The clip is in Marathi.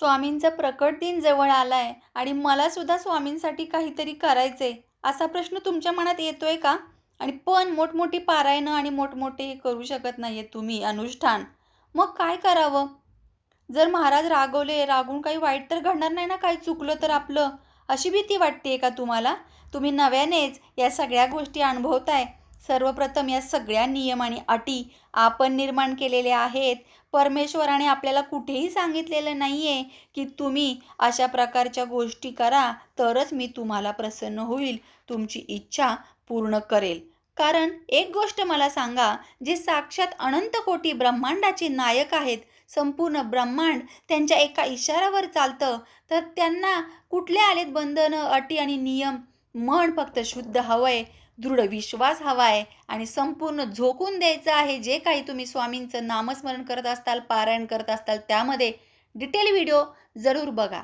स्वामींचा प्रकट दिन जवळ आलाय आणि मला सुद्धा स्वामींसाठी काहीतरी करायचंय असा प्रश्न तुमच्या मनात येतोय का? आणि पण मोठमोठी पारायणं आणि मोठमोठे हे करू शकत नाहीये तुम्ही अनुष्ठान. मग काय करावं? जर महाराज रागवले रागून काही वाईट तर घडणार नाही ना काही चुकलं तर आपलं? अशी भीती वाटते का तुम्हाला? तुम्ही नव्यानेच या सगळ्या गोष्टी अनुभवताय. सर्वप्रथम या सगळ्या नियम आणि अटी आपण निर्माण केलेल्या आहेत. परमेश्वराने आपल्याला कुठेही सांगितलेलं नाही आहे की तुम्ही अशा प्रकारच्या गोष्टी करा तरच मी तुम्हाला प्रसन्न होईल तुमची इच्छा पूर्ण करेल. कारण एक गोष्ट मला सांगा जे साक्षात अनंत कोटी ब्रह्मांडाचे नायक आहेत संपूर्ण ब्रह्मांड त्यांच्या एका इशाऱ्यावर चालतं तर त्यांना कुठले आलेत बंधनं अटी आणि नियम? मन फक्त शुद्ध हवंय. दृढ विश्वास हवा आहे आणि संपूर्ण झोकून द्यायचं आहे जे काही तुम्ही स्वामींचं नामस्मरण करत असताल पारायण करत असताल त्यामध्ये डिटेल व्हिडिओ जरूर बघा.